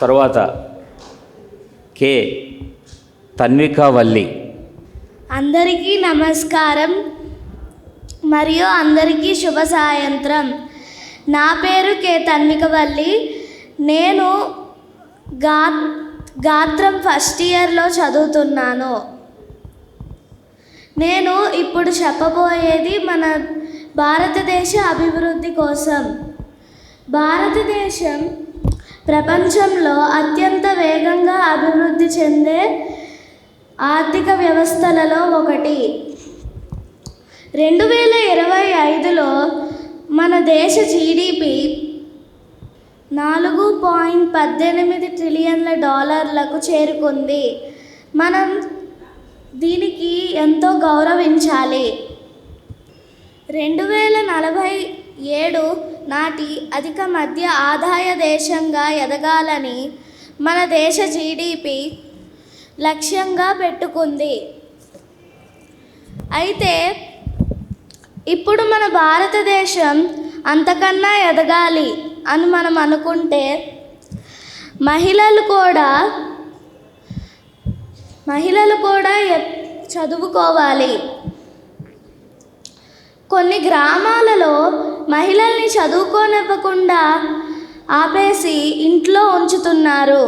తర్వాత కే తన్విక వల్లి అందరికీ నమస్కారం. మరియు అందరికీ శుభ సాయంత్రం. నా పేరు కే తన్వికవల్లి. నేను గా గాత్రం ఫస్ట్ ఇయర్లో చదువుతున్నాను. నేను ఇప్పుడు చెప్పబోయేది మన భారతదేశ అభివృద్ధి కోసం. భారతదేశం ప్రపంచంలో అత్యంత వేగంగా అభివృద్ధి చెందే ఆర్థిక వ్యవస్థలలో ఒకటి. రెండు వేల ఇరవై ఐదులో మన దేశ జీడిపి నాలుగు పాయింట్ పద్దెనిమిది ట్రిలియన్ల డాలర్లకు చేరుకుంది. మనం దీనికి ఎంతో గౌరవించాలి. రెండు వేల నలభై ఏడు నాటి అధిక మధ్య ఆదాయ దేశంగా ఎదగాలని మన దేశ జీడిపి లక్ష్యంగా పెట్టుకుంది. అయితే ఇప్పుడు మన భారతదేశం అంతకన్నా ఎదగాలి అని మనం అనుకుంటే మహిళలు కూడా మహిళలు కూడా ఎ- చదువుకోవాలి. కొన్ని గ్రామాలలో మహిళల్ని చదువుకోనివ్వకుండా ఆపేసి ఇంట్లో ఉంచుతున్నారు.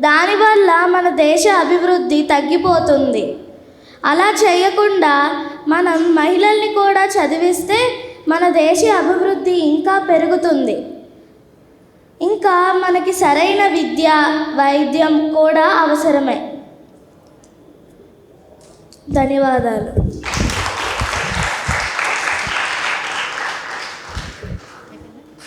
దానివల్ల మన దేశ అభివృద్ధి తగ్గిపోతుంది. అలా చేయకుండా మనం మహిళల్ని కూడా చదివిస్తే మన దేశ అభివృద్ధి ఇంకా పెరుగుతుంది. ఇంకా మనకి సరైన విద్య వైద్యం కూడా అవసరమే. ధన్యవాదాలు.